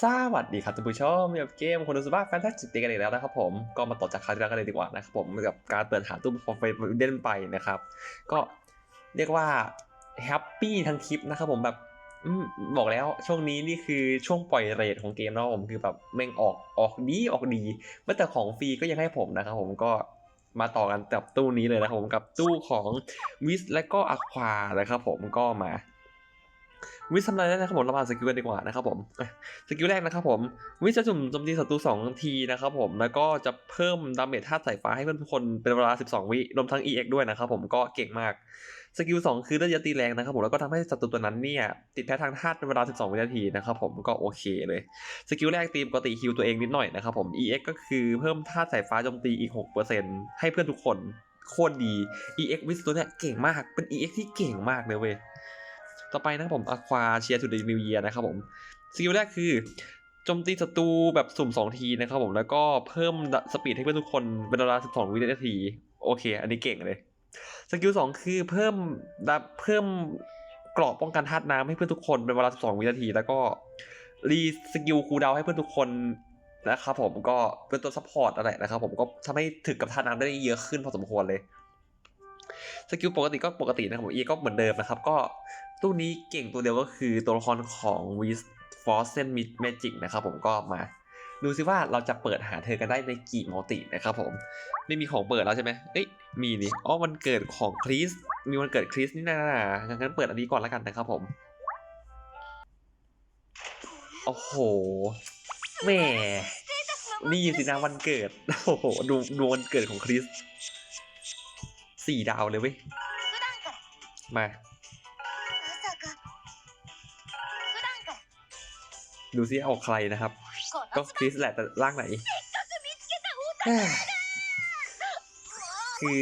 สวัสดีครับท่านผู้ชมกับเกมคนดูสบ้าแฟนตาซีกันอีกแล้วนะครับผมก็มาต่อจากคราวที่แล้วกันเลยดีกว่านะครับผมกับการเปิดหาตู้ฟอร์เฟนเด่นไปนะครับ ก็เรียกว่าแฮปปี้ทั้งคลิปนะครับผมแบบบอกแล้วช่วงนี้นี่คือช่วงปล่อยเรทของเกมแล้วผมคือแบบแม่งออกออกดีออกดีแม้แต่ของฟรีก็ยังให้ผมนะครับผมก็มาต่อกันกับตู้นี้เลยนะครับผมกับตู้ของวิสและก็อควานะครับผมก็มา วิสทำอะไรได้นะครับผมเรามาสกิลกันดีกว่านะครับผมสกิลแรกนะครับผมวิสจะจุ่มโจมตีศัตรู2ทีนะครับผมแล้วก็จะเพิ่มดาเมจธาตุสายฟ้าให้เพื่อนทุกคนเป็นเวลา 12 วิรวมทั้ง EX ด้วยนะครับผมก็เก่งมากสกิล2คือเลือดยะตีแรงนะครับผมแล้วก็ทำให้ศัตรูตัวนั้นเนี่ยติดแพ้ทางธาตุเป็นเวลา 12 วินาทีนะครับผมก็โอเคเลยสกิลแรกตีปกติฮิวตัวเองนิดหน่อยนะครับผม EX ก็คือเพิ่มธาตุสายฟ้าโจมตีอีก 6%ให้เพื่อนทุกคนโคตรดี EX วิสตัวเนี้ยเก่งมากเป็น EX ที่เก่งมากเลยเว้ย ต่อไปนะครับผมอควาเชียร์ทูเดนิวเยียนะครับผมสกิลแรกคือโจมตีศัตรูแบบสุ่ม 2 ทีนะครับผมแล้วก็เพิ่มสปีดให้เพื่อนทุกคนเป็นเวลา 12 วินาที โอเค อันนี้เก่งเลยสกิล2คือเพิ่มดับเพิ่มกราะป้องกันธาตุน้ำให้เพื่อนทุกคนเป็นเวลา 12 วินาที แล้วก็รีสกิลคูดาวให้เพื่อนทุกคนนะครับผมก็เป็นตัวซัพพอร์ตอะไรนะครับผมก็ทำให้ถึกกับธาตุน้ำได้เยอะขึ้นพอสมควรเลยสกิลปกติก็ปกตินะครับผมเอก็เหมือนเดิมนะครับ ก็ ตู้นี้เก่งตัวเดียวก็คือตัวละครของวิสฟอร์เซนมิดเมจิกนะครับผมก็มา ดูซิว่าเราจะเปิดหาเธอกันได้ในกี่มัลตินะครับผม ไม่มีของเปิดแล้วใช่ไหมเอ้ยมีนี่อ๋อวันเกิดของคริสมีวันเกิดคริสนี่นะงั้นเปิดอันนี้ก่อนแล้วกันนะครับผมโอ้โหแหม่นี่สินะวันเกิดโอ้โหดูดูวันเกิดของคริสสี่ดาวเลยเว้ยมา ดูซิออกใครนะครับ ก็คริสแหละแต่ร่างไหน คือ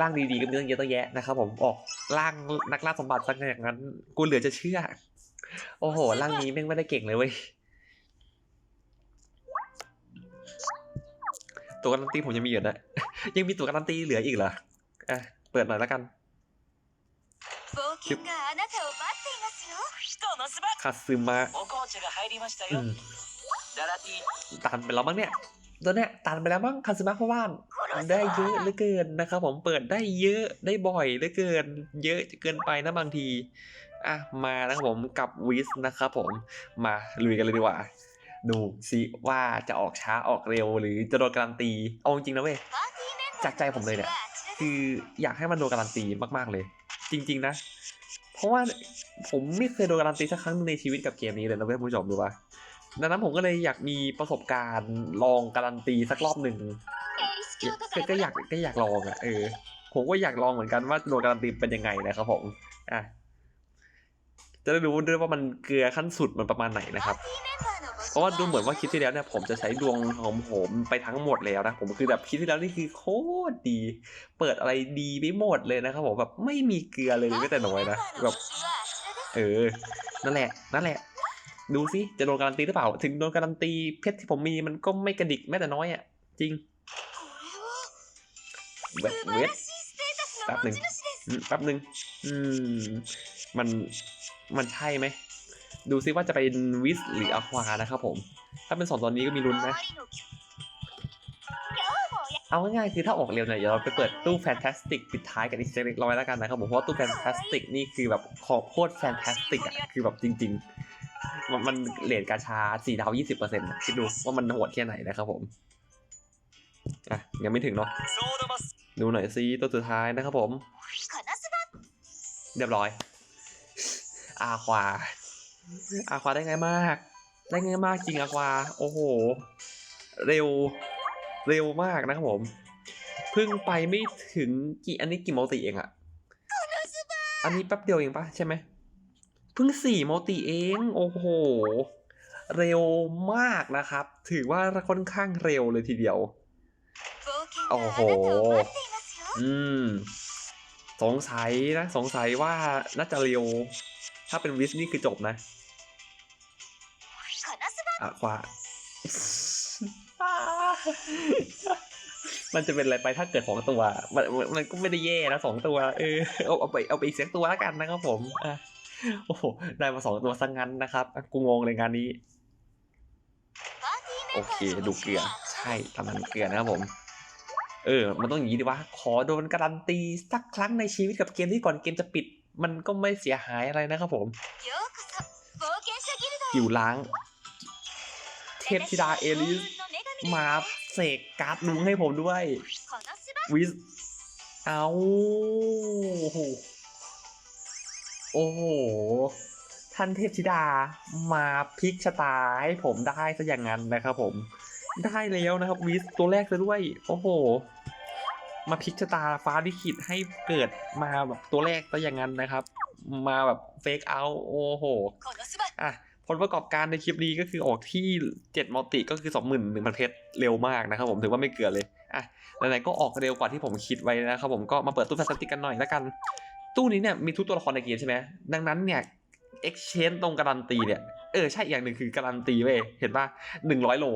ร่างดีๆก็มีตั้งเยอะตั้งแยะนะครับผมออกร่างนักล่าสมบัติซะอย่างนั้น กูเหลือจะเชื่อ โอ้โหร่างนี้แม่งไม่ได้เก่งเลยเว้ยตัวการันตีผมยังมีอยู่นะยังมีตัวการันตีเหลืออีกเหรออะเปิดหน่อยแล้วกันชิบ คาซึมะอืมตันไปแล้วมั้งเนี่ยตัวเนี้ยตันไปแล้วมั้งคาซึมะเพราะว่าได้เยอะเหลือเกินนะครับผมเปิดได้เยอะได้บ่อยเหลือเกิน เยอะเกินไปนะบางที อะมานะครับผมกับวิสนะครับผมมาลุยกันเลยดีกว่า ดูซิว่าจะออกช้าออกเร็วหรือจะโดนการันตี เอาจริงนะเว้ยจากใจผมเลยเนี่ยคืออยากให้มันโดนการันตีมากๆเลย จริง ๆ นะ เพราะว่าผมไม่เคยโดนการันตีสักครั้งในชีวิตกับเกมนี้เลยนะเพื่อนผู้ชมดูว่าดังนั้นผมก็เลยอยากมีประสบการณ์ลองการันตีสักรอบหนึ่งก็ก็อยากก็อยากลองอะเออผมก็อยากลองเหมือนกันว่าโดนการันตีเป็นยังไงนะครับผมอะจะได้รู้ด้วยว่ามันเกลือขั้นสุดมันประมาณไหนนะครับ ราะดูเหมือนว่าคิดที่แล้วเนี่ยผมจะใช้ดวงหอมหมไปทั้งหมดแล้วนะผมคือแบบคิดที่แล้วนี่คือโคตรดี เปิดอะไรดีไม่หมดเลยนะครับผมแบบไม่มีเกลือเลยแม้แต่น้อยนะแบบเออนั่นแหละ นั่นแหละ ดูสิจะโดนการันตีหรือเปล่า ถึงโดนการันตีเพชรที่ผมมีมันก็ไม่กระดิกแม้แต่น้อยอะจริงเวทเวทแป๊บหนึ่งแป๊บหนึ่งอืมมันมันใช่ไหม ดูซิว่าจะเป็นวิสหรืออควานะครับผม ถ้าเป็นสองตอนนี้ก็มีลุ้นนะ เอาง่ายๆคือถ้าออกเร็วเนี่ยเดี๋ยวเราไปเปิดตู้แฟนตาสติกปิดท้ายกันอีกสักเล็กน้อยแล้วกันนะครับผมเพราะตู้แฟนตาสติกนี่คือแบบของโคตรแฟนตาสติกอะคือแบบจริง ๆ มันมันเหรียญกาชาสี่ดาวยี่สิบเปอร์เซ็นต์คิดดูว่ามันโหดแค่ไหนนะครับผมอะยังไม่ถึงเนาะดูหน่อยซิตัวสุดท้ายนะครับผม เรียบร้อย อาควา อาควาได้ไงมาก ได้ไงมากจริงอาควา โอ้โห เร็ว เร็วมากนะครับผม เพิ่งไปไม่ถึงกี่อันนี้กี่โมติเองอะอันนี้แป๊บเดียวเองปะใช่ไหมเพิ่งสี่โมติเอง โอ้โห เร็วมากนะครับ ถือว่าค่อนข้างเร็วเลยทีเดียว โอ้โห อืม สงสัยนะ สงสัยว่าน่าจะเร็วถ้าเป็นวิสนี่คือจบนะ อะความันจะเป็นอะไรไปถ้าเกิดสองตัว มันมันก็ไม่ได้แย่นะสองตัว เออเอาเอาไปเอาไปอีกเสียงตัวแล้วกันนะครับผมอะโอ้โหได้มาสองตัวซะงั้นนะครับ กูงงเลยงานนี้ โอเค ดูเกลือ ใช่ทำมันเกลือนะครับผม เออ มันต้องอย่างนี้ดีวะ ขอโดนการันตีสักครั้งในชีวิตกับเกมที่ก่อนเกมจะปิด มันก็ไม่เสียหายอะไรนะครับผมอยู่ล้าง เทพธิดาเอลิส มาเสกการ์ดลุงให้ผมด้วยวิสเอาโอ้โห ท่านเทพธิดามาพลิกชะตาให้ผมได้ซะอย่างนั้นนะครับผม ได้แล้วนะครับวิสตัวแรกซะด้วย โอ้โห มาพลิกชะตาฟ้าลิขิตให้เกิดมาแบบตัวแรกซะอย่างนั้นนะครับ มาแบบเฟกเอาโอ้โห อะ ผลประกอบการในคลิปนี้ก็คือออกที่ 7 มัลติก็คือ 21,000เพชรเร็วมากนะครับผมถือว่าไม่เกือเลยอะไหนๆก็ออกเร็วกว่าที่ผมคิดไว้นะครับผมก็มาเปิดตู้พลาสติกกันหน่อยแล้วกัน ตู้นี้เนี่ยมีทุกตัวละครในเกมใช่ไหมดังนั้นเนี่ย exchange ตรงการันตีเนี่ยเออใช่อย่างหนึ่งคือการันตีเว้ยเห็นป่ะหนึ่งร้อยโล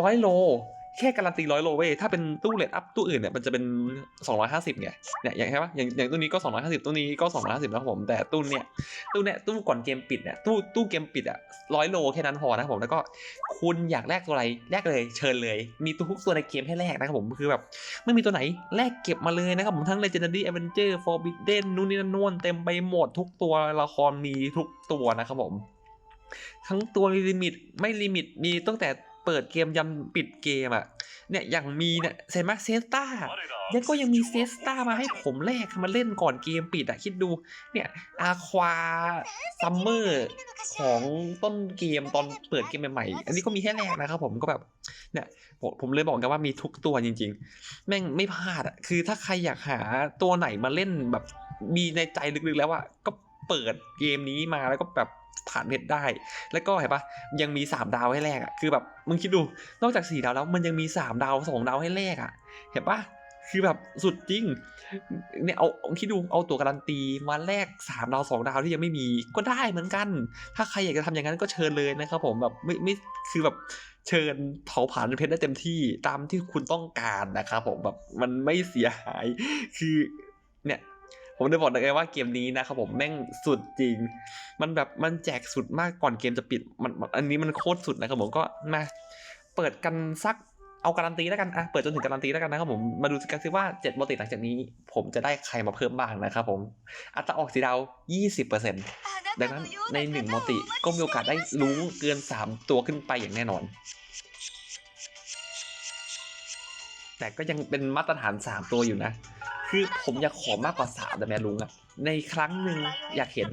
ร้อยโล แค่การันตีร้อยโลเว้ยถ้าเป็นตู้เลดอัพตู้อื่นเนี่ยมันจะเป็น 250ไงเนี่ยอย่างใช่ปะอย่างอย่างตู้นี้ก็ 250 ตู้นี้ก็ 250นะครับผมแต่ตู้เนี่ยตู้เนี่ยตู้ก่อนเกมปิดเนี่ยตู้ตู้เกมปิดอะร้อยโลแค่นั้นพอนะผมแล้วก็คุณอยากแลกตัวอะไรแลกเลยเชิญเลย มีทุกตัวในเกมให้แลกนะครับผมคือแบบไม่มีตัวไหนแลกเก็บมาเลยนะครับผมทั้ง Legendary Avenger Forbidden นู่นนี่นั่นนู่นเต็มไปหมดทุกตัวละครมีทุกตัวนะครับผม ทั้งตัวลิมิตไม่ลิมิตมีตั้งแต่ เปิดเกมยันปิดเกมอะเนี่ยอย่างมีเนี่ยเห็นไหมเซสตายังก็ยังมีเซสตามาให้ผมแลกมาเล่นก่อนเกมปิดอะคิดดูเนี่ยอาควาซัมเมอร์ของต้นเกมตอนเปิดเกมใหม่ๆอันนี้ก็มีให้แลกนะครับผมก็แบบเนี่ยผมผมเลยบอกกันว่ามีทุกตัวจริง ๆ แม่งไม่พลาดอะคือถ้าใครอยากหาตัวไหนมาเล่นแบบมีในใจลึกๆแล้วอะก็เปิดเกมนี้มาแล้วก็แบบ ผ่านเพชรได้ แล้วก็เห็นปะยังมีสามดาวให้แลกอะคือแบบมึงคิดดูนอกจากสี่ดาวแล้วมันยังมีสามดาวสองดาวให้แลกอะเห็นปะคือแบบสุดจริงเนี่ยเอาคิดดูเอาตัวการันตีมาแลกสามดาวสองดาวที่ยังไม่มีก็ได้เหมือนกัน ถ้าใครอยากจะทำอย่างนั้นก็เชิญเลยนะครับผมแบบไม่ไม่คือแบบเชิญเผาผลาญเพชรได้เต็มที่ตามที่คุณต้องการนะครับผมแบบมันไม่เสียหายคือเนี่ย ผมได้บอกเลยว่าเกมนี้นะครับผมแม่งสุดจริง มันแบบมันแจกสุดมากก่อนเกมจะปิดมันอันนี้มันโคตรสุดนะครับผมก็มาเปิดกันสักเอาการันตีแล้วกันอะเปิดจนถึงการันตีแล้วกันนะครับผมมาดูกันซิว่า7มติหลังจากนี้ ผมจะได้ใครมาเพิ่มบ้างนะครับผมอัตราออกสีดาว 20%ดังนั้นใน1มติก็มีโอกาสได้ลุ้งเกิน 3 ตัวขึ้นไปอย่างแน่นอน แต่ก็ยังเป็นมาตรฐาน 3 ตัวอยู่นะ คือผมอยากขอมากกว่าสามแต่แม่ลุงอะในครั้งหนึ่งอยากเห็น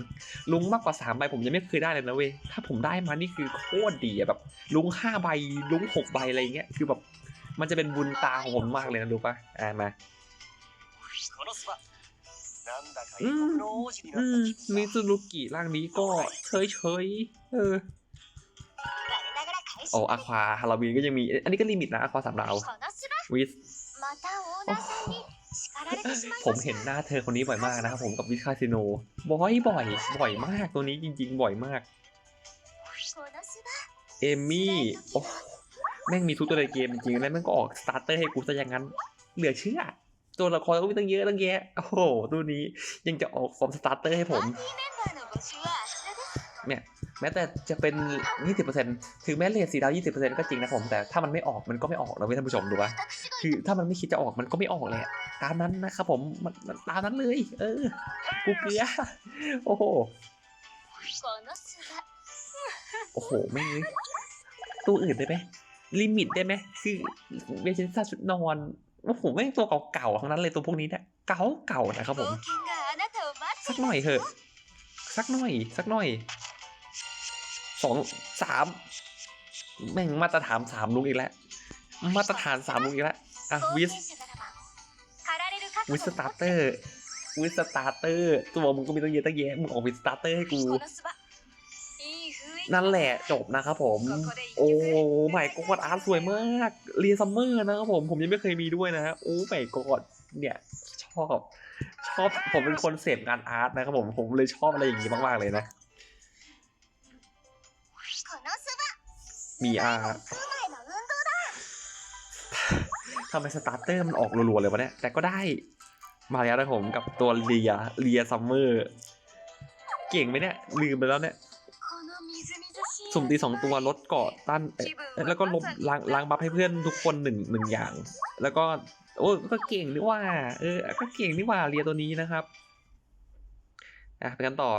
ลุงมากกว่าสามใบผมยังไม่เคยได้เลยนะเว้ยถ้าผมได้มานี่คือโคตรดีอะแบบลุงห้าใบลุงหกใบอะไรเงี้ยคือแบบมันจะเป็นบุญตาของผมมากเลยนะรู้ปะอ่ามาอืมอืมมิซูรุกิร่างนี้ก็เฉยเฉยเออโอ้อะควาฮาราวีนก็ยังมี อันนี้ก็ลิมิตนะอะควาสามดาววิส ผมเห็นหน้าเธอคนนี้บ่อยมากนะครับผมกับวิคาสิโน บ่อยบ่อยบ่อยมากตัวนี้จริง ๆ บ่อยมาก เอมี่โอ้แม่งมีทุกตัวในเกมจริงๆแล้วแม่งก็ออกสตาร์เตอร์ให้กูซะอย่างนั้น เหลือเชื่อ ตัวละครก็มีตั้งเยอะตั้งแยะ โอ้โห ตัวนี้ยังจะออกฟอร์มสตาร์เตอร์ให้ผม เนี่ย แม้แต่จะเป็น 20%ถึงแม้เลทสีดาว 20%ก็จริงนะผม แต่ถ้ามันไม่ออกมันก็ไม่ออกนะเว้ยท่านผู้ชมดูว่าคือถ้ามันไม่คิดจะออกมันก็ไม่ออกเลยตามนั้นนะครับผมมันตามนั้นเลย เออ กูเกลือ โอ้โห โอ้โห ไม่เลยตัวอื่นได้ไหมลิมิตได้ไหมคือเวชินซ่าชุดนอนโอ้โหแม่งตัวเก่าๆทั้งนั้นเลยตัวพวกนี้เนี่ยเก่าเก่านะครับผม สักหน่อยเถอะ สักหน่อย สักหน่อย สองสามแม่งมาตรฐานสามลุกอีกแล้ว มาตรฐานสามลุกอีกแล้วอะวิสวิสตาร์เตอร์วิสตาร์เตอร์ตัวมึงก็มีตั้งเยอะตั้งแยะมึงออกวิสสตาร์เตอร์ให้กูนั่นแหละจบนะครับผม โอ้ไม่กอดอาร์ตสวยมากเรียซัมเมอร์นะครับผมผมยังไม่เคยมีด้วยนะฮะโอ้ไม่กอดเนี่ยชอบ ชอบผมเป็นคนเสพงานอาร์ตนะครับผมผมเลยชอบอะไรอย่างนี้มากๆเลยนะ มีอาทำไมสตาร์เตอร์มันออกรัวๆเลยวะเนี่ย แต่ก็ได้มาแล้วนะผมกับตัวเลียเลียซัมเมอร์ เก่งไหมเนี่ย ลืมไปแล้วเนี่ย สุ่มตีสองตัวลดเกาะต้านแล้วก็ลบล้างล้างบัฟให้เพื่อนทุกคนหนึ่งหนึ่งอย่าง แล้วก็ โอ้ก็เก่งนี่ว่า เออ ก็เก่งนี่ว่าเลียตัวนี้นะครับ อะไปกันต่อ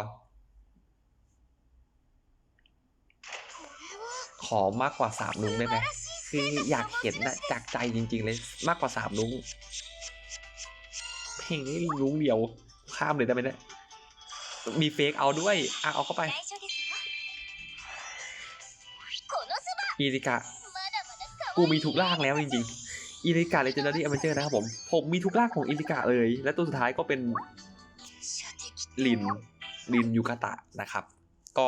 ขอมากกว่าสามลุงได้ไหมคืออยากเห็นนะจากใจจริง ๆ เลยมากกว่าสามลุงเพลงนี้ลุงเดียวข้ามเลยได้ไหมเนี่ยมีเฟกเอาด้วยอะเอาเข้าไปอีริกะกูมีทุกร่างแล้วจริงๆอีริกะเลเจนดารี่อเวนเจอร์นะครับผมผมมีทุกร่างของอีริกะเลย และตัวสุดท้ายก็เป็นลินลินยูกะตะนะครับ ก็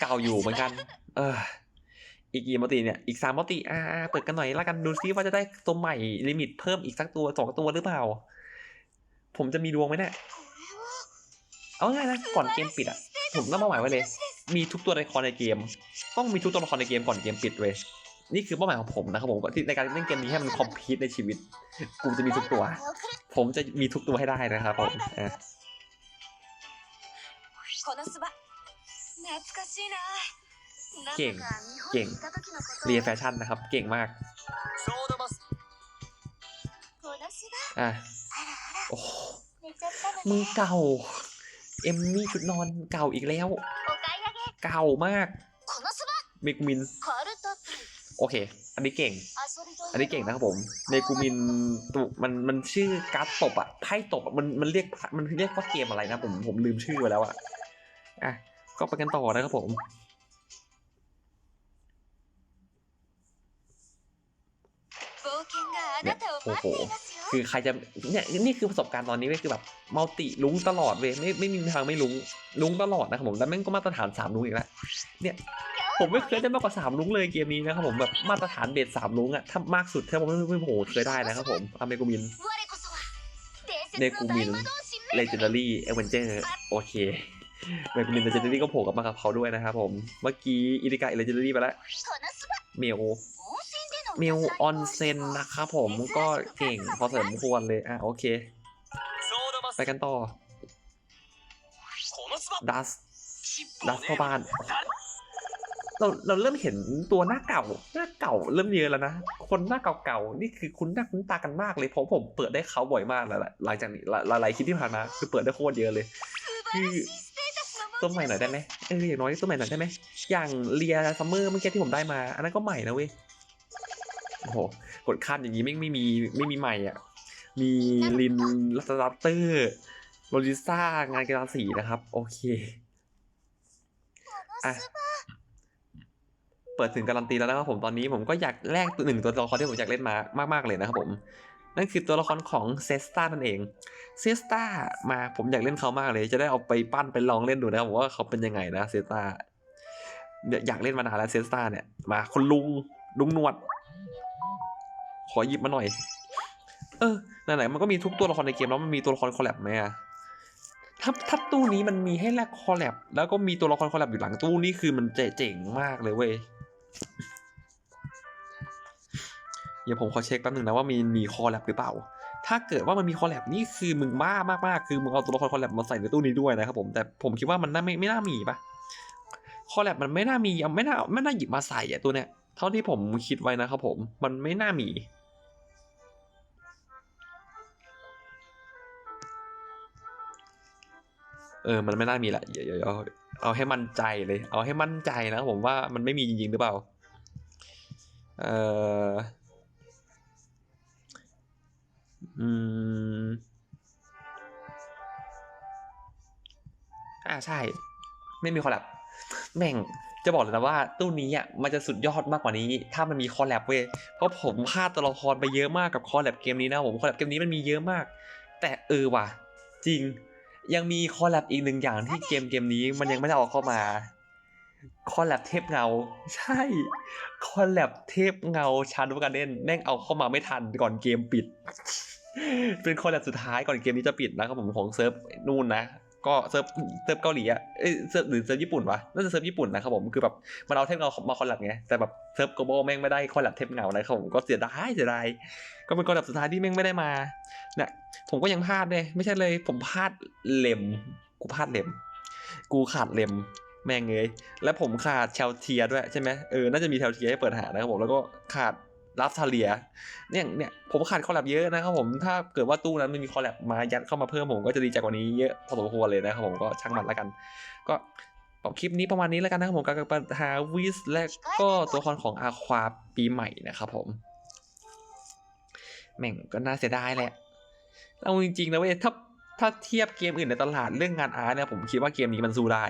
เก่าอยู่เหมือนกัน เออ อีกกี่มติเนี่ย อีกสามมติอ่าเปิดกันหน่อยล้วกันดูซิว่าจะได้ตัวใหม่ลิมิตเพิ่มอีกสักตัวสองตัวหรือเปล่า ผมจะมีดวงไหมเนี่ย เอาง่ายนะก่อนเกมปิดอะ ผมต้องมาหมายไว้เลย มีทุกตัวละครในเกม ต้องมีทุกตัวละครในเกมก่อนเกมปิดเว้ยนี่คือเป้าหมายของผมนะครับผมที่ในการเล่นเกมนี้ให้มันคอมพลีทในชีวิตกูจะมีทุกตัว ผมจะมีทุกตัวให้ได้นะครับผมอะ เก่ง เก่ง เรียนแฟชั่นนะครับ เก่งมาก อะโอ้มึงเก่า เอมมี่ชุดนอนเก่าอีกแล้ว เก่ามาก เมกุมิน โอเค อันนี้เก่ง อันนี้เก่งนะครับผม เมกุมินตุมัน มันชื่อการ์ดตบอะไพ่ตบอะมัน มันเรียก มันเรียกว่าเกมอะไรนะผม ผมลืมชื่อไปแล้วอะอะ ก็ไปกันต่อนะครับผม เนี่ยโอ้โหคือใครจะเนี่ยนี่คือประสบการณ์ตอนนี้เว้ยคือแบบมัลติลุ้งตลอดเว้ยไม่ไม่มีทางไม่ลุ้งลุ้งตลอดนะครับผมแล้วแม่งก็มาตรฐานสามลุ้งอีกแล้วเนี่ยผมไม่เคยได้มากกว่าสามลุ้งเลยเกมนี้นะครับผมแบบมาตรฐานเบสสามลุ้งอะถ้ามากสุดแทบาผมไม่โหเคยได้นะครับผมอเมกุมินเนกูมินเลเจนดารี่เอเวนเจอร์โอเคเมกุมินเลเจนดารี่ก็โผล่กับมากับเขาด้วยนะครับผมเมื่อกี้อิริกาเลเจนดารี่ไปแล้วเมล มิวออนเซนนะครับผมก็เก่งพอสมควรเลย อะ โอเค ไปกันต่อ ดัส ดัสพ่อบ้าน เราเราเริ่มเห็นตัวหน้าเก่า หน้าเก่าเริ่มเยอะแล้วนะ คนหน้าเก่าๆ นี่คือคุ้นหน้าคุ้นตากันมากเลย เพราะผมเปิดได้เขาบ่อยมากแล้วหลังจากนี้หลายๆคลิปที่ผ่านมา คือเปิดได้โคตรเยอะเลย คือตัวใหม่หน่อยได้ไหมเอออย่างน้อยตัวใหม่หน่อยได้ไหมอย่างเลียซัมเมอร์เมื่อกี้ที่ผมได้มา อันนั้นก็ใหม่นะเว้ย โอ้โหกดคาดอย่างนี้ไม่ไม่มีไม่มีใหม่อะ มีลินลัตลัตเตอร์โรลิซ่างานกีฬาสีนะครับ โอเคอะเปิดถึงการันตีแล้วนะครับผมตอนนี้ผมก็อยากแลกตัวหนึ่งตัวละครที่ผมอยากเล่นมามากๆเลยนะครับผม นั่นคือตัวละครของเซสตานั่นเองเซสตามาผมอยากเล่นเขามากเลย จะได้เอาไปปั้นไปลองเล่นดูนะครับผมว่าเขาเป็นยังไงนะเซสตาเนี่ยอยากเล่นมานานแล้วเซสตาเนี่ยมาคนลุงลุงหนวด ขอหยิบมาหน่อย เออไหนๆมันก็มีทุกตัวละครในเกมแล้วมันมีตัวละครคอลแลบไหมอะถ้าถ้าตู้นี้มันมีให้แลกคอลแลบแล้วก็มีตัวละครคอลแลบอยู่หลังตู้นี่คือมันเจ๋งมากเลยเว้ยเดี๋ยวผมขอเช็คแป๊บหนึงนะว่ามีมีคอลแลบหรือเปล่า ถ้าเกิดว่ามันมีคอลแลบนี่คือมึงบ้ามากๆคือมึงเอาตัวละครคอลแลบมาใส่ในตู้นี้ด้วยนะครับผมแต่ผมคิดว่ามันน่าไม่ไม่น่ามีปะคอลแลบมันไม่น่ามีไม่น่าไม่น่าหยิบมาใส่อะตัวเนี้ยเท่าที่ผมคิดไว้นะครับผมมันไม่น่ามี ออมันไม่น่ามีละเดี๋ยวเดี๋ยวเอาให้มั่นใจเลย เอาให้มั่นใจนะผมว่ามันไม่มีจริงๆหรือเปล่า เอ่ออืมอ่าใช่ ไม่มีคอลแลบแม่งจะบอกเลยนะว่าตู้นี้อะมันจะสุดยอดมากกว่านี้ ถ้ามันมีคอลแลบเว้ยเพราะผมพลาดตัวละครไปเยอะมากกับคอลแลบเกมนี้นะผมคอลแลบเกมนี้มันมีเยอะมาก แต่เออว่ะ จริง ยังมีคอลแลบอีกหนึ่งอย่างที่เกมเกมนี้มันยังไม่ได้เอาเข้ามา คอลแลบเทพเงา ใช่ คอลแลบเทพเงาชาโดว์การ์เด้นแม่งเอาเข้ามาไม่ทันก่อนเกมปิด เป็นคอลแลบสุดท้ายก่อนเกมนี้จะปิดนะครับผมของเซิร์ฟนู่นนะ ก็เซิร์ฟเซิร์ฟเกาหลีอะเอ้ยเซิร์ฟหรือเซิร์ฟญี่ปุ่นวะน่าจะเซิร์ฟญี่ปุ่นนะครับผมคือแบบมันเอาเทพเงามาคอลแลบไงแต่แบบเซิร์ฟโกลบอลแม่งไม่ได้คอลแลบเทพเงานะครับผมก็เสียดายเสียดายก็เป็นคอลแลบสุดท้ายที่แม่งไม่ได้มาเนี่ยผมก็ยังพลาดเลยไม่ใช่เลยผมพลาดเล็มกูพลาดเล็ม กูขาดเล็มแม่งเอ้ยและผมขาดเชลเทียด้วยใช่ไหมเออน่าจะมีเชลเทียให้เปิดหานะครับผมแล้วก็ขาด ลาฟทาเลียเนี่ยเนี่ยผมขาดคอลแลบเยอะนะครับผมถ้าเกิดว่าตู้นั้นมันมีคอลแลบมายัดเข้ามาเพิ่มผมก็จะดีใจกว่านี้เยอะพอสมควรเลยนะครับผมก็ช่างมันแล้วกัน ก็คลิปนี้ประมาณนี้แล้วกันนะครับผมการปัญหาวิสและก็ตัวละครของอาควาปีใหม่นะครับผมแม่งก็น่าเสียดายแหละเอาจริงๆนะเว้ยถ้าถ้าเทียบเกมอื่นในตลาดเรื่องงานอาร์ตเนี่ยผมคิดว่าเกมนี้มันสู้ได้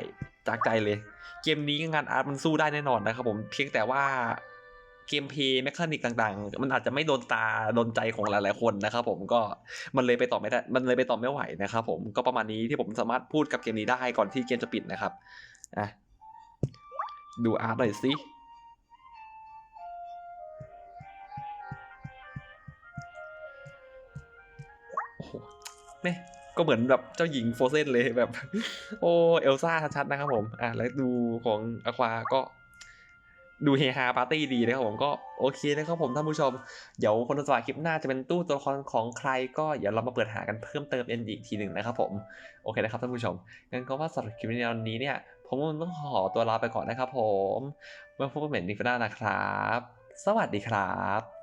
จากใจเลย เกมนี้งานอาร์ตมันสู้ได้แน่นอนนะครับผมเพียงแต่ว่า เกมเพย์แมคานิกต่างๆ มันอาจจะไม่โดนตาโดนใจของหลายๆคนนะครับผมก็มันเลยไปต่อไม่ได้มันเลยไปต่อไม่ไหวนะครับผมก็ประมาณนี้ที่ผมสามารถพูดกับเกมนี้ได้ก่อนที่เกมจะปิดนะครับอะดูอาร์ตหน่อยสิโอ้โหแม่ก็เหมือนแบบเจ้าหญิงโฟเซนเลยแบบ โอ้เอลซ่าชัดๆนะครับผมอะแล้วดูของอควาก็ ดูเฮฮาปาร์ตี้ดีนะครับผมก็โอเคนะครับผมท่านผู้ชม เดี๋ยวคนสวาคลิปหน้าจะเป็นตู้ตัวละครของใครก็เดี๋ยวเรามาเปิดหากันเพิ่มเติมเอ็นอีกทีหนึ่งนะครับผมโอเคนะครับท่านผู้ชมงั้นก็ว่าสำหรับคลิปในวันนี้เนี่ย ผมต้องขอตัวลาไปก่อนนะครับผมเมื่อพบกันใหม่ในคลิปหน้านะครับ สวัสดีครับ